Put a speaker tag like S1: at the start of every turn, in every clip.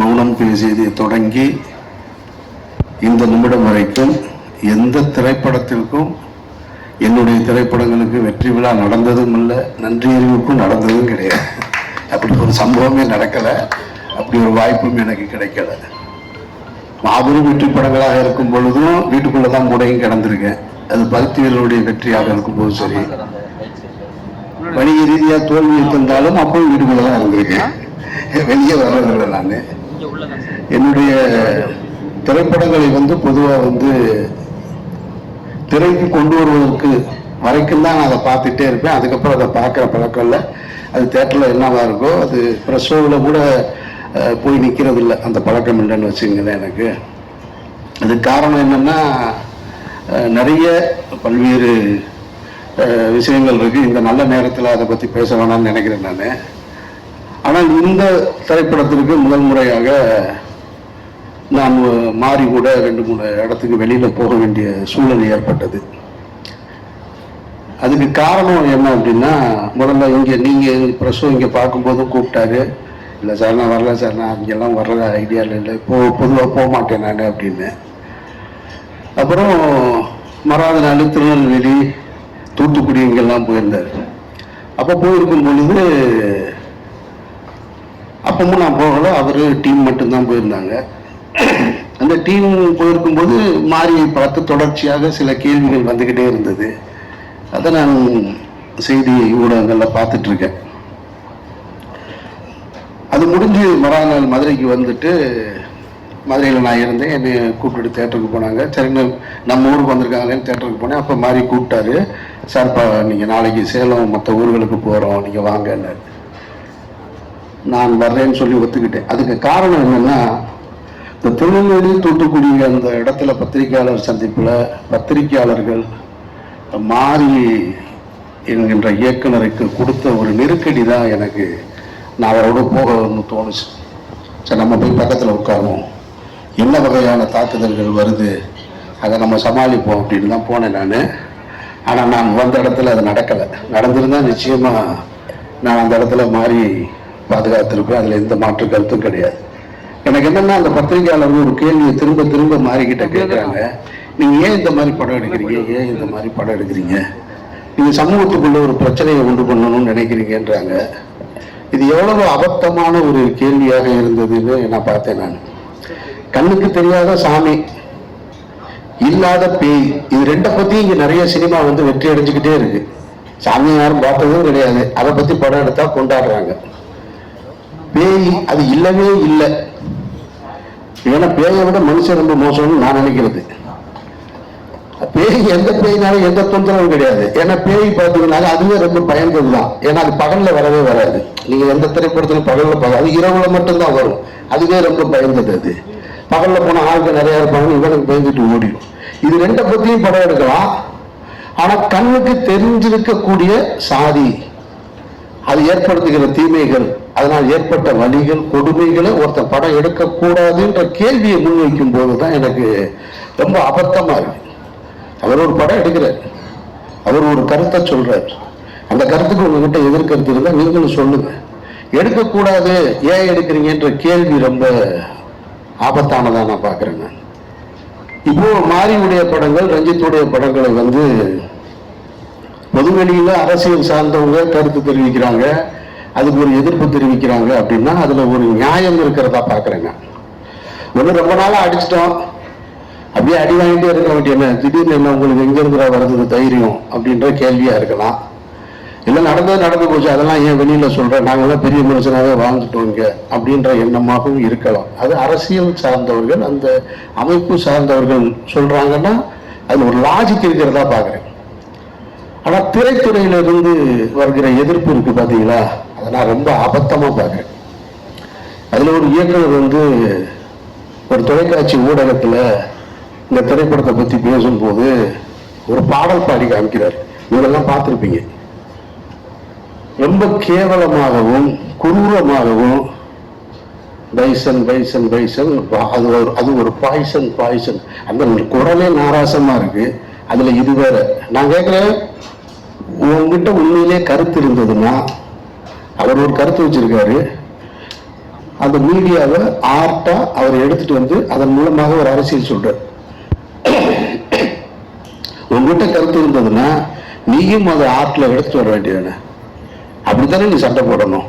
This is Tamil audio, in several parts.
S1: மௌனம் பேசியதை தொடங்கி இந்த நிமிடம் வரைக்கும் எந்த திரைப்படத்திற்கும் என்னுடைய திரைப்படங்களுக்கு வெற்றி விழா நடந்ததும் இல்லை நன்றி அறிவிப்பும் நடந்ததும் கிடையாது. அப்படி ஒரு சம்பவமே நடக்கலை. அப்படி ஒரு வாய்ப்பும் எனக்கு கிடைக்கல. மாபெரும் வெற்றி படங்களாக இருக்கும் பொழுதும் வீட்டுக்குள்ளே தான் முடையும் கிடந்திருக்கேன். அது பருத்திகளுடைய வெற்றியாக இருக்கும்போது சரி. வணிக ரீதியாக தோல்வி தந்தாலும் அப்பவும் வீட்டுக்குள்ளே தான் இருந்திருக்கேன். வெளியே வர்றதில்லை நான். என்னுடைய திரைப்படங்களை வந்து பொதுவாக வந்து திரைக்கு கொண்டு வருவதற்கு வரைக்கும் தான் நான் அதை பார்த்துட்டே இருப்பேன். அதுக்கப்புறம் அதை பார்க்குற பழக்கம் இல்லை. அது தேட்டரில் என்னவா இருக்கோ அது ப்ரெஷோவில் கூட போய் நிற்கிறது இல்லை அந்த பழக்கம் இல்லைன்னு வச்சுங்களேன் எனக்கு. அது காரணம் என்னென்னா நிறைய பல்வேறு விஷயங்கள் இருக்குது இந்த நல்ல நேரத்தில் அதை பற்றி பேச வேணாம்னு நினைக்கிறேன் நான். ஆனால் இந்த திரைப்படத்திற்கு முதல் முறையாக நான் மாறி கூட ரெண்டு மூணு இடத்துக்கு வெளியில் போக வேண்டிய சூழல் ஏற்பட்டது. அதுக்கு காரணம் என்ன அப்படின்னா முதல்ல இங்கே நீங்கள் ப்ரெஸ்ஸும் இங்கே பார்க்கும்போதும் கூப்பிட்டாரு. இல்லை சார் நான் வரல சார் நான் இங்கெல்லாம் வர்ற ஐடியாவில் இல்லை இப்போ பொதுவாக போக மாட்டேன் நான் அப்படின்னு. அப்புறம் மறாத நாள் திருநெல்வேலி தூத்துக்குடி இங்கெல்லாம் போயிருந்தார். அப்போ போயிருக்கும் பொழுது அப்பவும் நான் போகல அவர் டீம் மட்டும்தான் போயிருந்தாங்க. அந்த டீம் போயிருக்கும்போது மாரியை பார்த்து தொடர்ச்சியாக சில கேள்விகள் வந்துக்கிட்டே இருந்தது. அதை நான் செய்தி ஊடகங்களில் பார்த்துட்ருக்கேன் அது முடிஞ்சு மறுநாள் மதுரைக்கு வந்துட்டு மதுரையில் நான் இருந்தேன். என்னை கூப்பிட்டுட்டு தேட்டருக்கு போனாங்க. சரி நம்ம ஊருக்கு வந்திருக்காங்களேன்னு தேட்டருக்கு போனேன். அப்போ மாறி கூப்பிட்டாரு. சார்ப்பா நீங்கள் நாளைக்கு சேலம் மற்ற ஊர்களுக்கு போகிறோம் நீங்கள் வாங்கன்னாரு. நான் வர்றேன்னு சொல்லி ஒத்துக்கிட்டேன். அதுக்கு காரணம் என்னென்னா இந்த திருநெல்வேலி தூத்துக்குடி அந்த இடத்துல பத்திரிகையாளர் சந்திப்பில் பத்திரிகையாளர்கள் மாறி என்கின்ற இயக்குனருக்கு கொடுத்த ஒரு நெருக்கடி தான் எனக்கு நான் அவரோட போகணும்னு தோணுச்சு. சரி நம்ம போய் பக்கத்தில் உட்காருவோம். என்ன வகையான தாக்குதல்கள் வருது அதை நம்ம சமாளிப்போம் அப்படின்னு தான் போனேன் நான். ஆனால் நான் வந்த இடத்துல அது நடக்கலை. நடந்திருந்தால் நிச்சயமாக நான் அந்த இடத்துல மாறி பாதுகாத்திருப்பேன். அதில் எந்த மாற்று கருத்தும் கிடையாது. எனக்கு என்னன்னா அந்த பத்திரிகையாளர் ஒரு கேள்வியை திரும்ப திரும்ப மாறிக்கிட்ட கேட்குறாங்க நீங்க ஏன் இந்த மாதிரி படம் எடுக்கிறீங்க? ஏன் இந்த மாதிரி படம் எடுக்கிறீங்க? நீங்க சமூகத்துக்குள்ள ஒரு பிரச்சனையை உண்டு பண்ணணும்னு நினைக்கிறீங்கன்றாங்க. இது எவ்வளவு அபத்தமான ஒரு கேள்வியாக இருந்ததுன்னு நான் பார்த்தேன் நான். கண்ணுக்கு தெரியாத சாமி இல்லாத பேய். இது ரெண்டை பத்தி இங்க நிறைய சினிமா வந்து வெற்றி அடைஞ்சுக்கிட்டே இருக்கு. சாமியாரும் பார்த்ததும் கிடையாது. அதை பத்தி படம் எடுத்தா கொண்டாடுறாங்க. பேய் அது இல்லவே இல்லை. ஏன்னா பேயை விட மனுஷன் ரொம்ப மோசம்னு நான் நினைக்கிறது. பேய் எந்த பேய்னாலும் எந்த தொந்தரவும் கிடையாது. ஏன்னா பேய் பார்த்தீங்கன்னா அதுவே ரொம்ப பயந்தது தான் ஏன்னா அது பகல்ல வரவே வராது. நீங்க எந்த திரைப்படத்திலும் பகல்ல பார்க்க அது இரவுல மட்டும்தான் வரும். அதுவே ரொம்ப பயந்தது அது. பகல்ல போன ஆளுக்கு நிறைய இருப்பாங்க இவனுக்கு பயந்துட்டு ஓடிடும். இது ரெண்டை பத்தியும் படம் எடுக்கலாம். ஆனா கண்ணுக்கு தெரிஞ்சிருக்கக்கூடிய சாதி அது ஏற்படுத்துகிற தீமைகள் அதனால் ஏற்பட்ட வலிகள் கொடுமைகளை ஒருத்தன் படம் எடுக்கக்கூடாதுன்ற கேள்வியை முன்வைக்கும் போது தான் எனக்கு ரொம்ப அபத்தமாக இருக்கு. அவர் ஒரு படம் எடுக்கிறார். அவர் ஒரு கருத்தை சொல்கிறார் அந்த கருத்துக்கு உங்ககிட்ட எதிர்கருத்து இருந்தால் நீங்களும் சொல்லுங்க. எடுக்கக்கூடாது ஏன் எடுக்கிறீங்கன்ற கேள்வி ரொம்ப ஆபத்தானதா நான் பார்க்குறேங்க இப்போ மாரியுடைய படங்கள் ரஞ்சித்துடைய படங்களை வந்து பொதுவெளியில் அரசியல் சார்ந்தவங்க கருத்து தெரிவிக்கிறாங்க. அதுக்கு ஒரு எதிர்ப்பு தெரிவிக்கிறாங்க அப்படின்னா அதுல ஒரு நியாயம் இருக்கிறதா பாக்குறேங்க ஒண்ணு ரொம்ப நாளா அடிச்சிட்டோம். அப்படியே அடி வாங்கிட்டே இருக்க வேண்டிய என்ன? திடீர்னு என்ன உங்களுக்கு எங்க இருக்கிற வருது தைரியம் அப்படின்ற கேள்வியா இருக்கலாம். இல்லை நடந்தது நடந்து போச்சு அதெல்லாம் ஏன் வெளியில சொல்றேன் நாங்களாம் பெரிய மனுஷனாவே வாழ்ந்துட்டோம் இங்க அப்படின்ற எண்ணமாகவும் இருக்கலாம். அது அரசியல் சார்ந்தவர்கள் அந்த அமைப்பு சார்ந்தவர்கள் சொல்றாங்கன்னா அது ஒரு லாஜிக் இருக்கிறதா பாக்குறேன் ஆனா திரைத்துறையில இருந்து வருகிற எதிர்ப்பு இருக்கு பாத்தீங்களா? அதை நான் ரொம்ப அபத்தமா பார்க்குறேன் அதுல ஒரு இயக்குனர் வந்து ஒரு தொலைக்காட்சி ஊடகத்துல இந்த திரைப்படத்தை பத்தி பேசும்போது ஒரு பாடல் பாடி காமிக்கிறார். நீங்கெல்லாம் பார்த்திருப்பீங்க. ரொம்ப கேவலமாகவும் குரூரமாகவும் பைசன் பைசன் பைசன் அது ஒரு அது ஒரு பாய்சன் பாய்சன். அந்த குரலே நாராசமாக இருக்கு. அதுல இது வேற. நான் கேட்குறேன் உங்ககிட்ட உண்மையிலே கருத்து இருந்ததுன்னா அவர் ஒரு கருத்து வச்சிருக்காரு. அந்த மீடியாவை ஆர்ட்டா அவர் எடுத்துட்டு வந்து அதன் மூலமாக ஒரு அரசியல் சொல்றார். உங்ககிட்ட கருத்து இருந்ததுன்னா நீயும் அதை ஆர்ட்ல எடுத்துட்டு வர வேண்டியதானே அப்படித்தானே நீ சண்டை போடணும்?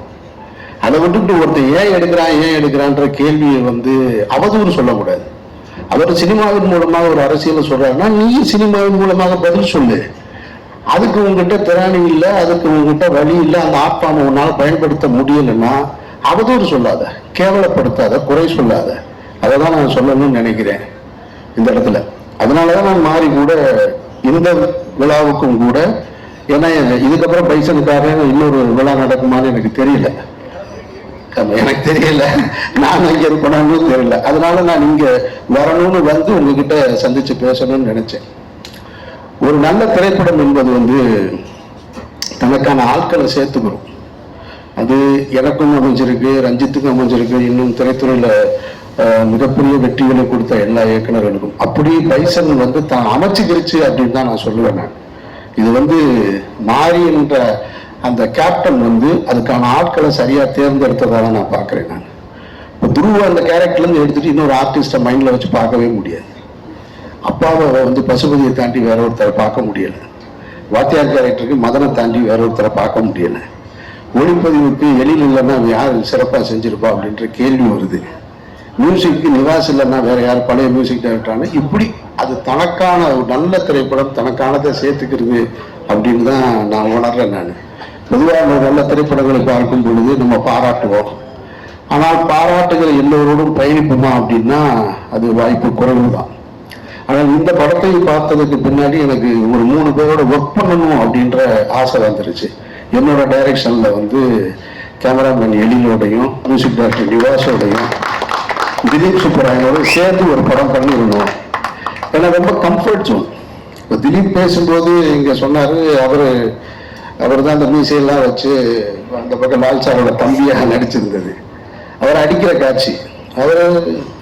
S1: அதை விட்டுட்டு ஒருத்தன் ஏன் எடுக்கிறான் ஏன் எடுக்கிறான்ற கேள்வியை வந்து அவதூறு சொல்லக்கூடாது. அவர் சினிமாவின் மூலமாக ஒரு அரசியலை சொல்றாருன்னா நீயும் சினிமாவின் மூலமாக பதில் சொல்லு. அதுக்கு உங்ககிட்ட திராணி இல்லை அதுக்கு உங்ககிட்ட வழி இல்லை அந்த ஆத்மாவை உன்னால பயன்படுத்த முடியலன்னா அவதூறு சொல்லாத கேவலப்படுத்தாத குறை சொல்லாத. அதை தான் நான் சொல்லணும்னு நினைக்கிறேன் இந்த இடத்துல. அதனாலதான் நான் மாறி கூட இந்த விழாவுக்கும் கூட ஏன்னா இதுக்கப்புறம் பைசனுக்காக இன்னொரு விழா நடக்குமான்னு எனக்கு தெரியல. எனக்கு தெரியல. நான் இங்கே இருக்கணும்னு தெரியல. அதனால நான் இங்க வரணும்னு வந்து உங்ககிட்ட சந்திச்சு பேசணும்னு நினைச்சேன். ஒரு நல்ல திரைப்படம் என்பது வந்து தனக்கான ஆட்களை சேர்த்துக்கிறோம் அது எனக்கும் அமைஞ்சிருக்கு ரஞ்சித்துக்கும் அமைஞ்சிருக்கு. இன்னும் திரைத்துறையில் மிகப்பெரிய வெற்றிகளை கொடுத்த எல்லா இயக்குனர்களுக்கும் அப்படி பைசன் வந்து தான் அமைச்சுக்கிருச்சு அப்படின்னு தான் நான் சொல்லுவேன் நான். இது வந்து மாறி என்ற அந்த கேப்டன் வந்து அதுக்கான ஆட்களை சரியாக தேர்ந்தெடுத்ததாக நான் பார்க்குறேன் நான். இப்போ துருவ அந்த கேரக்டர்லேருந்து எடுத்துகிட்டு இன்னொரு ஆர்டிஸ்ட்டை மைண்டில் வச்சு பார்க்கவே முடியாது. அப்பாவை வந்து பசுபதியை தாண்டி வேற ஒருத்தரை பார்க்க முடியல. வாத்தியார் கேரக்டருக்கு மதனை தாண்டி வேற ஒருத்தரை பார்க்க முடியல. ஒளிப்பதிவுக்கு எழில் இல்லைன்னா யார் சிறப்பாக செஞ்சிருப்பா அப்படின்ற கேள்வி வருது. மியூசிக்கு நிவாஸ் இல்லைன்னா வேற யார் பழைய மியூசிக் டைரக்டரான இப்படி அது தனக்கான ஒரு நல்ல திரைப்படம் தனக்கானதை சேர்த்துக்கிறது அப்படின்னு தான் நான் உணர்றேன் நான். பொதுவாக நல்ல திரைப்படங்களை பார்க்கும் பொழுது நம்ம பாராட்டுவோம். ஆனால் பாராட்டுகள் எல்லோரோடும் பயணிப்போமா அப்படின்னா அது வாய்ப்பு குறைவு தான் ஆனால் இந்த படத்தை பார்த்ததுக்கு பின்னாடி எனக்கு ஒரு மூணு பேரோட ஒர்க் பண்ணணும் அப்படின்ற ஆசை வந்துருச்சு. என்னோட டைரக்ஷன்ல வந்து கேமராமேன் எழிலோடையும் மியூசிக் டைரக்டர் நிவாஸோடையும் திலீப் சுப்பராயனோட சேர்த்து ஒரு படம் பண்ணியிருந்தோம். ஏன்னா ரொம்ப கம்ஃபர்ட் ஜோன் இப்போ திலீப் பேசும்போது இங்கே சொன்னார் அவர் அவர் தான் அந்த மீசையெல்லாம் வச்சு அந்த பக்கம் லால் சாரோட தம்பியாக நடிச்சிருந்தது. அவர் அடிக்கிற காட்சி. அவர்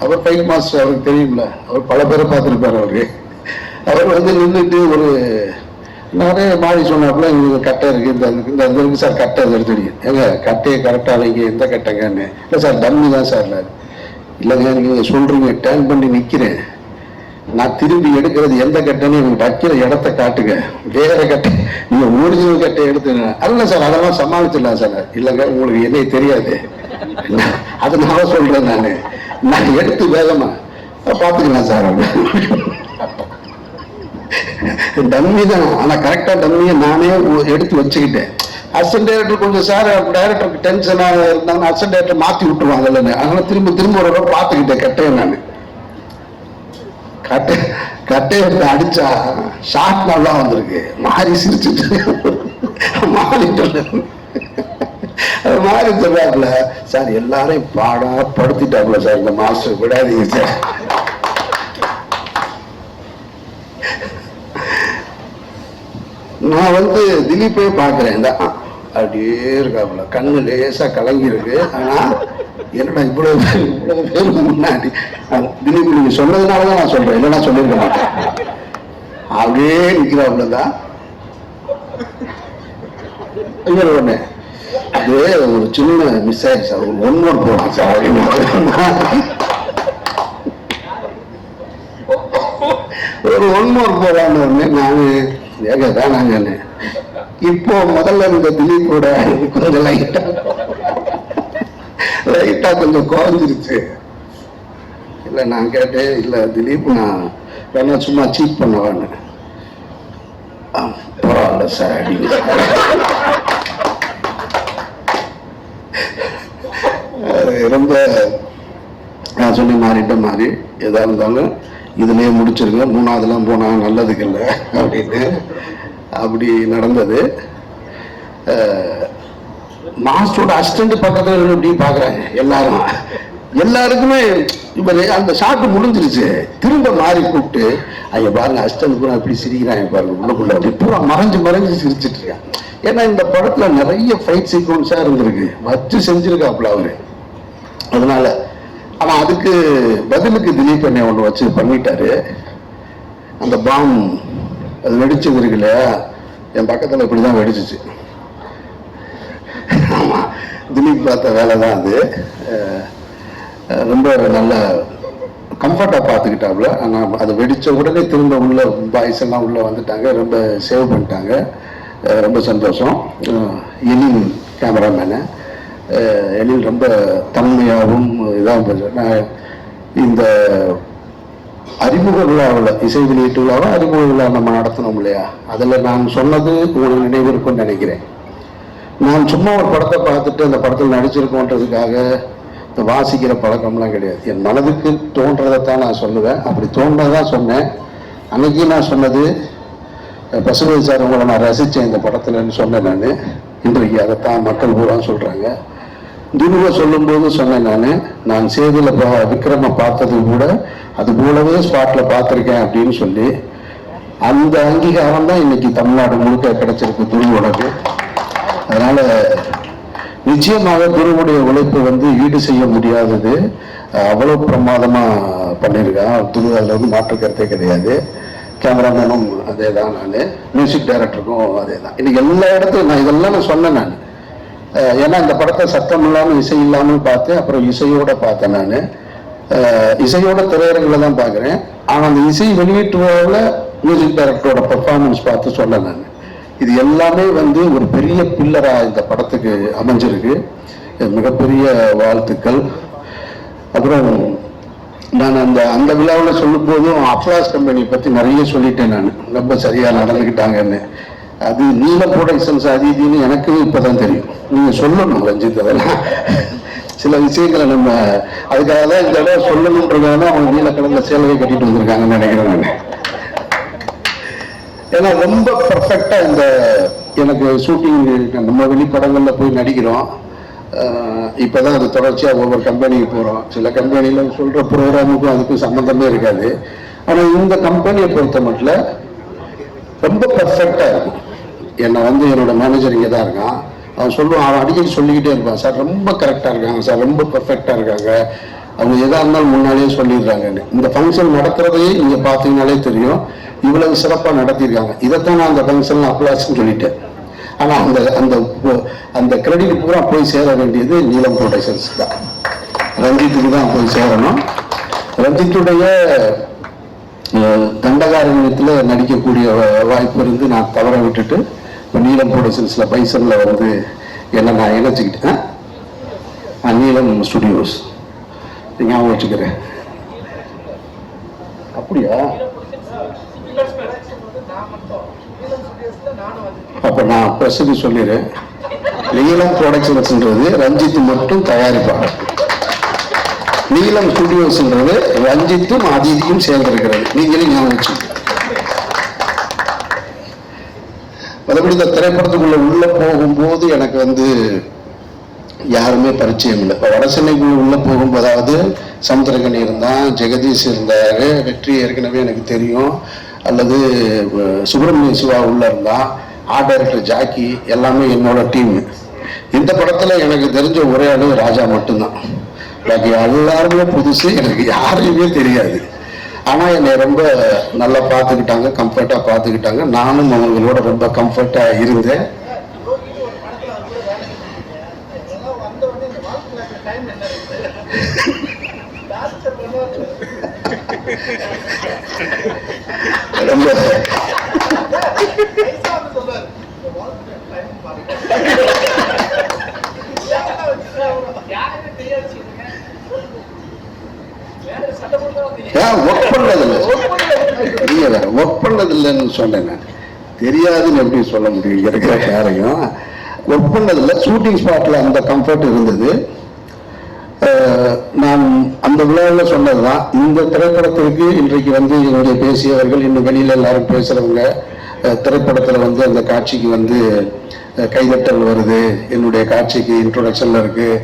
S1: அவர் பையன் மாஸ்டர் அவருக்கு தெரியும்ல. அவர் பல பேரை பார்த்துருப்பார் அவரு. அவர் வந்து நின்றுட்டு ஒரு நிறைய மாறி சொன்னாப்புல இவங்க கட்டை இருக்கு இந்த இந்த இருக்கு சார் கட்டை அது எடுத்துடுங்க ஏங்க கட்டையை கரெக்டாக வைங்க எந்த கட்டைங்கன்னு இல்லை சார் டம்மி தான் சார் இல்லைங்க நீங்கள் சொல்கிறீங்க டேர்ன் பண்ணி நிற்கிறேன் நான் திரும்பி எடுக்கிறது எந்த கட்டைன்னு எனக்கு வைக்கிற இடத்த காட்டுங்க. வேற கட்டை நீங்கள் ஒரிஜினல் கட்டை எடுத்து அல்ல சார் அதெல்லாம் சமாளிச்சிடலாம் சார். இல்லைங்க உங்களுக்கு என்னைய தெரியாது. அதனால சொல்றேன் நான். நான் எடுத்து வேகமா. பார்த்துக்கலாம் சார் டம்மி தான். ஆனா கரெக்டா டம்மியை நானே எடுத்து வச்சுக்கிட்டேன். அசன் டைரக்டர் கொஞ்சம் சார் டைரக்டருக்கு டென்ஷனாக இருந்தாங்க அசன் டைரக்டர் மாற்றி விட்டுருவாங்க அதில் அதனால திரும்ப திரும்ப ஒரு தடவை பார்த்துக்கிட்டேன் கட்டையை நான். கட்டை கட்டையை எடுத்து அடிச்சா ஷாட் நல்லா வந்திருக்கு. மாறி சிரிச்சுட்டு மாறிட்டு அது மாதிரி சொல்றாப்புல சார் எல்லாரையும் பாடா படுத்திட்டாப்புல சார் இந்த மாஸ்டர் விடாதீங்க சார். நான் வந்து திலீப்பே பார்க்குறேன். இந்த அப்படியே இருக்காப்புல. கண்ணு லேசா கலங்கி இருக்கு ஆனா என்னடா இவ்வளவு பேர் இவ்வளவு பேர் முன்னாடி? திலீப் நீங்க சொன்னதுனால தான் நான் சொல்றேன். இல்லைன்னா சொல்லியிருக்க மாட்டேன். அப்படியே நிற்கிறாப்புல தான் ஐயோ ஒண்ணு அது ஒரு சின்ன மிஸ் ஆயிடுச்சு சார் ஒரு ஒன் ஒன் போட்டு சார். ஒரு ஒன் மோர் போகலான்னு நானு நான் ஏக வேணாங்கன்னு இப்போ முதல்ல இருந்த திலீப்போட கொஞ்சம் லைட்டா லைட்டா கொஞ்சம் குறைஞ்சிருச்சு. இல்லை நான் கேட்டேன் இல்லை திலீப் நான் வேணா சும்மா சீட் பண்ணவான்னு ஆ, பரவாயில்ல சார் அப்படின்னு. சிறந்த ரொம்ப நான் சொல்லி மாறிட்ட மாதிரி எதாக இருந்தாலும் இதுலேயே முடிச்சிருங்க. மூணாவதுலாம் போனால் நல்லதுக்கு இல்லை அப்படின்னு அப்படி நடந்தது. மாஸ்டரோட அசிஸ்டண்ட் பக்கத்தில் அப்படின்னு பார்க்குறாங்க எல்லாரும். எல்லாருக்குமே இப்ப அந்த ஷாட்டு முடிஞ்சிருச்சு. திரும்ப மாறி கூப்பிட்டு ஐயா பாருங்க அஸ்டன் பூரா இப்படி சிரிக்கிறாங்க பாருங்க உள்ளக்குள்ள. அப்படி பூரா மறைஞ்சு மறைஞ்சு சிரிச்சிட்டு இருக்கான் ஏன்னா இந்த படத்துல நிறைய ஃபைட் சீக்வன்ஸா இருந்திருக்கு. வச்சு செஞ்சிருக்காப்புல அவரு. அதனால ஆனால் அதுக்கு பதிலுக்கு திலீப் என்னை ஒன்று வச்சு பண்ணிட்டாரு. அந்த பாம் அது வெடிச்சது இருக்கு இல்லையா என் இப்படி தான் வெடிச்சிச்சு. ஆமாம் திலீப் பார்த்த வேலை தான் அது ரொம்ப நல்ல கம்ஃபர்ட்டாக பார்த்துக்கிட்டாப்புல ஆனால் அது வெடித்த உடனே திரும்ப உள்ள பாய்ஸ் எல்லாம் உள்ளே வந்துட்டாங்க. ரொம்ப சேவ் பண்ணிட்டாங்க. ரொம்ப சந்தோஷம். எனின் கேமராமேனு எழில் ரொம்ப தன்மையாகவும் இதாக நான் இந்த அறிமுக விழாவில் இசை வெளியீட்டு விழாவை அறிமுக விழா நம்ம நடத்தினோம் இல்லையா? அதில் நான் சொன்னது உங்களுக்கு நினைவு இருக்கும்னு நினைக்கிறேன். நான் சும்மா ஒரு படத்தை பார்த்துட்டு அந்த படத்தில் நடிச்சிருக்கோன்றதுக்காக இந்த வாசிக்கிற பழக்கம்லாம் கிடையாது. என் மனதுக்கு தோன்றதைத்தான் நான் சொல்லுவேன். அப்படி தோன்றதான் சொன்னேன். அன்னைக்கு நான் சொன்னது பசுபதி சார் உங்களை நான் ரசித்தேன் இந்த படத்துலன்னு சொன்னேன் நான். இன்றைக்கு அதைத்தான் மக்கள் பூரா சொல்கிறாங்க துருவ சொல்லும்போது சொன்னேன் நான் நான் சேதுல விக்ரம பார்த்தது கூட அது போலவே ஸ்பாட்டில் பார்த்துருக்கேன் அப்படின்னு சொல்லி அந்த அங்கீகாரம் தான் இன்னைக்கு தமிழ்நாடு முழுக்க கிடைச்சிருக்கு துருவோடக்கு அதனால நிச்சயமாக குருவுடைய உழைப்பு வந்து ஈடு செய்ய முடியாதது. அவ்வளோ அவ்வளவு பண்ணியிருக்கான் துரு அதில் வந்து மாற்று கருத்தே கிடையாது. கேமராமேனும் அதே தான் நான். மியூசிக் டைரக்டருக்கும் அதே தான் இன்னைக்கு எல்லா இடத்துலையும் நான் இதெல்லாம் நான் சொன்னேன் நான். ஏன்னா இந்த படத்தை சத்தம் இல்லாமல் இசை இல்லாமல் பார்த்தேன். அப்புறம் இசையோட பார்த்தேன் நான். இசையோட திரையரங்களை தான் பார்க்குறேன். ஆனால் அந்த இசை வெளியீட்டு மியூசிக் டைரக்டரோட பர்ஃபார்மன்ஸ் பார்த்து சொன்னேன் நான். இது எல்லாமே வந்து ஒரு பெரிய பில்லராக இந்த படத்துக்கு அமைஞ்சிருக்கு. மிகப்பெரிய வாழ்த்துக்கள். அப்புறம் நான் அந்த அந்த விழாவில் சொல்லும் போதும் அப்ளாஸ் கம்பெனி பற்றி நிறைய சொல்லிட்டேன் நான். ரொம்ப சரியாக நடந்துக்கிட்டாங்கன்னு அது நீல ப்ரொடக்ஷன்ஸ் அது இதுன்னு எனக்கு இப்போதான் தெரியும். நீங்கள் சொல்லணும் ரஞ்சித் அதெல்லாம். சில விஷயங்களை நம்ம அதுக்காக தான் இந்த இடம் சொல்லணுன்றதால அவங்க நீல சேலையை கட்டிட்டு வந்திருக்காங்கன்னு நினைக்கிறேன் நான். ஏன்னா ரொம்ப பர்ஃபெக்டாக இந்த எனக்கு ஷூட்டிங் நம்ம வெளிப்படங்களில் போய் நடிக்கிறோம். இப்போ தான் அது தொடர்ச்சியாக ஒவ்வொரு கம்பெனிக்கு போகிறோம் சில கம்பெனியில் சொல்கிற ப்ரோக்ராமுக்கும் அதுக்கும் சம்மந்தமே இருக்காது. ஆனால் இந்த கம்பெனியை பொறுத்த மட்டும் ரொம்ப பர்ஃபெக்டாக இருக்கும். என்னை வந்து என்னோட மேனேஜர் இங்கே தான் இருக்கான். அவன் சொல்லுவான் அவன் அடிக்கடி சொல்லிக்கிட்டே இருப்பான். சார் ரொம்ப கரெக்டாக இருக்காங்க சார். ரொம்ப பர்ஃபெக்டாக இருக்காங்க. அவங்க எதாக இருந்தாலும் முன்னாடியே சொல்லிடுறாங்கன்னு. இந்த ஃபங்க்ஷன் நடக்கிறதையே இங்கே பார்த்தீங்கனாலே தெரியும். இவ்வளவு சிறப்பாக நடத்தியிருக்காங்க. இதைத்தான் நான் அந்த ஃபங்க்ஷனில் அப்ளாஸ்ன்னு சொல்லிட்டேன். ஆனால் அந்த அந்த அந்த கிரெடிட் பூரா போய் சேர வேண்டியது நீலம் ப்ரொடக்ஷன்ஸ் தான். ரஞ்சித்துக்கு தான் போய் சேரணும். ரஞ்சித்துடைய அஹ், தண்டகாரண்யத்தில் நடிக்கக்கூடிய வாய்ப்பு இருந்து நான் தவற விட்டுட்டு இப்போ நீலம் ப்ரொடக்ஷன்ஸில் பைசனில் வந்து என்ன நான் இணைச்சிக்கிட்டேன் ஆ, நீலம் ஸ்டுடியோஸ் ஞாபகம் வச்சுக்கிறேன் அப்படியா? அப்ப நான் பிரசித்தி சொல்லிடுறேன். நீலம் ப்ரொடக்ஷன்ஸ்ன்றது ரஞ்சித் மட்டும் தயாரிப்பாங்க. நீலம் ஸ்டுடியோஸ்ன்றது ரஞ்சித்தும் அஜித்தும் சேர்ந்திருக்கிறது. நீங்களே ஞாபகம் வச்சுக்கோங்க மறுபடி இந்த திரைப்படத்துக்குள்ள உள்ள போகும்போது எனக்கு வந்து யாருமே பரிச்சயம் இல்லை. இப்போ வடசென்னைக்குள்ள உள்ள போகும்போதாவது சமுத்திரகனி இருந்தான் ஜெகதீஷ் இருந்தார் வெற்றி ஏற்கனவே எனக்கு தெரியும். அல்லது சுப்பிரமணிய சிவா உள்ள இருந்தான் ஆர்ட் டைரக்டர் ஜாக்கி எல்லாமே என்னோட டீம் இந்த படத்துல எனக்கு தெரிஞ்ச ஒரே ராஜா மட்டும்தான். பாக்கி எல்லாருமே புதுசு எனக்கு யாரையுமே தெரியாது. ஆனா என்னை ரொம்ப நல்லா பார்த்துக்கிட்டாங்க கம்ஃபர்ட்டாக பார்த்துக்கிட்டாங்க. நானும் அவங்களோட ரொம்ப கம்ஃபர்ட்டா இருந்தேன். Thank you. ஒர்க் பண்ணதில்லை. நீங்க வேற ஒர்க் பண்ணதில்லைன்னு சொன்னேன் நான். தெரியாதுன்னு எப்படி சொல்ல முடியும்? இருக்கிற யாரையும். ஒர்க் பண்ணதில்லை. ஷூட்டிங் ஸ்பாட்ல அந்த கம்ஃபர்ட் இருந்தது. அந்த விழாவில் சொன்னதுதான் இந்த திரைப்படத்திற்கு இன்றைக்கு வந்து என்னுடைய பேசியவர்கள் இன்னும் வெளியில் எல்லாரும் பேசுகிறவங்க திரைப்படத்தில் வந்து அந்த காட்சிக்கு வந்து கைதட்டல் வருது என்னுடைய காட்சிக்கு இன்ட்ரொடக்ஷனில் இருக்குது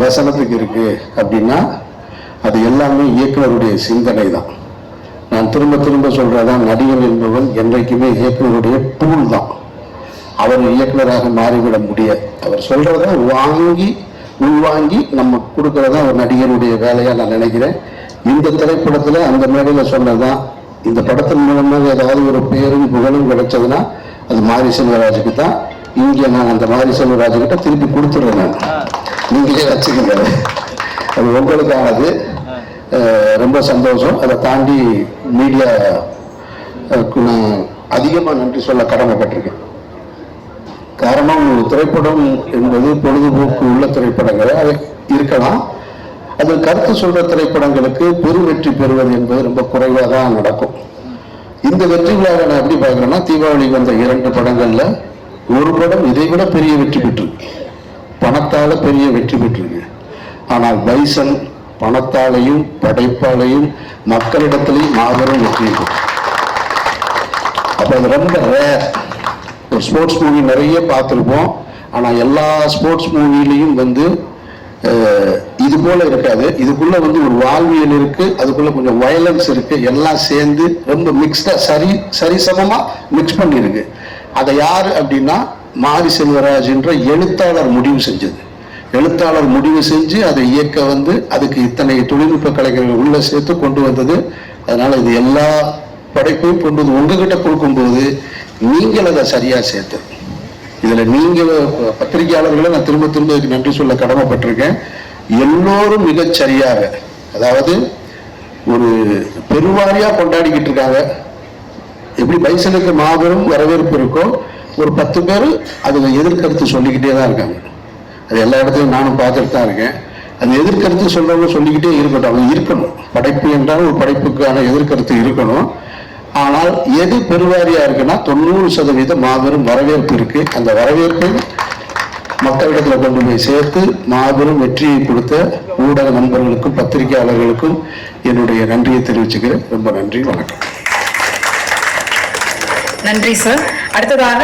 S1: வசனத்துக்கு இருக்குது அப்படின்னா அது எல்லாமே இயக்குனருடைய சிந்தனை தான் நான் திரும்ப திரும்ப சொல்கிறதான் நடிகன் என்பவன் என்றைக்குமே இயக்குனருடைய டூல் தான். அவர் இயக்குனராக மாறிவிட முடியாது. அவர் சொல்கிறத வாங்கி உள்வாங்கி நம்ம கொடுக்கறதா ஒரு நடிகருடைய வேலையா நான் நினைக்கிறேன். இந்த திரைப்படத்துல அந்த மேடையில சொன்னதுதான். இந்த படத்தின் மூலமாக ஏதாவது ஒரு பேரும் புகழும் கிடைச்சதுன்னா அது மாரி செல்வராஜுக்கு தான். இங்கே நான் அந்த மாரி செல்வராஜுக்கிட்ட திருப்பி கொடுத்துடுறேன் நான். நீங்களே வச்சுக்கோங்க. அது உங்களுக்கானது. ரொம்ப சந்தோஷம். அதை தாண்டி மீடியா நான் அதிகமாக நன்றி சொல்ல கடமைப்பட்டிருக்கேன். காரணம் திரைப்படம் என்பது பொழுதுபோக்கு உள்ள திரைப்படங்கள் அது இருக்கலாம். அது கருத்து சொல்ற திரைப்படங்களுக்கு பெரு வெற்றி பெறுவது என்பது ரொம்ப குறைவாக தான் நடக்கும். இந்த வெற்றி விழாவை நான் எப்படி பார்க்குறேன்னா தீபாவளி வந்த இரண்டு படங்கள்ல ஒரு படம் இதை விட பெரிய வெற்றி பெற்றிருக்கு. பணத்தால பெரிய வெற்றி பெற்றிருக்கு. ஆனால் பைசன் பணத்தாலையும் படைப்பாலையும் மக்களிடத்திலையும் மாபெரும் வெற்றி இருக்கும் அப்போ அது ரொம்ப ரேர் ஸ்போர்ட்ஸ் மூவி நிறைய பார்த்துருப்போம். ஆனால் எல்லா ஸ்போர்ட்ஸ் மூவிலையும் வந்து இது போல இருக்காது. இதுக்குள்ள வந்து ஒரு வாழ்வியல் இருக்கு அதுக்குள்ள கொஞ்சம் வயலன்ஸ் இருக்கு எல்லாம் சேர்ந்து ரொம்ப மிக்ஸ்டா சரி சரிசமமா மிக்ஸ் பண்ணியிருக்கு. அதை யார் அப்படின்னா மாரி செல்வராஜ்ன்ற எழுத்தாளர் முடிவு செஞ்சது. எழுத்தாளர் முடிவு செஞ்சு அதை இயக்க வந்து அதுக்கு இத்தனை தொழில்நுட்ப கலைஞர்கள் உள்ள சேர்த்து கொண்டு வந்தது. அதனால இது எல்லா படைப்பையும் கொண்டு வந்து உங்ககிட்ட கொடுக்கும்போது நீங்கள் அதை சரியாக சேர்த்து. இதில் நீங்க பத்திரிகையாளர்களை நான் திரும்ப திரும்ப இதுக்கு நன்றி சொல்ல கடமைப்பட்டிருக்கேன். எல்லோரும் மிகச் சரியாக அதாவது ஒரு பெருவாரியாக கொண்டாடிக்கிட்டு இருக்காங்க. எப்படி பைசனுக்கு மாபெரும் வரவேற்பு இருக்கோ ஒரு பத்து பேர் அதில் எதிர்கருத்து சொல்லிக்கிட்டே தான் இருக்காங்க. அது எல்லா இடத்துலையும் நானும் பார்த்துட்டு தான் இருக்கேன். அது எதிர்கருத்து சொல்கிறவங்க சொல்லிக்கிட்டே இருக்கட்டும். அவங்க இருக்கணும். படைப்பு என்றால் ஒரு படைப்புக்கான எதிர்கருத்து இருக்கணும். ஆனால் எது பெருவாரியா இருக்குன்னா தொண்ணூறு சதவீதம் மாபெரும் வரவேற்பு இருக்கு. அந்த வரவேற்பை மக்களிடத்துல கொண்டு போய் சேர்த்து மாபெரும் வெற்றியை கொடுத்த ஊடக நண்பர்களுக்கும் பத்திரிகையாளர்களுக்கும் என்னுடைய நன்றியை தெரிவிச்சுக்கிறேன். ரொம்ப நன்றி. வணக்கம்.
S2: நன்றி சார் அடுத்ததாக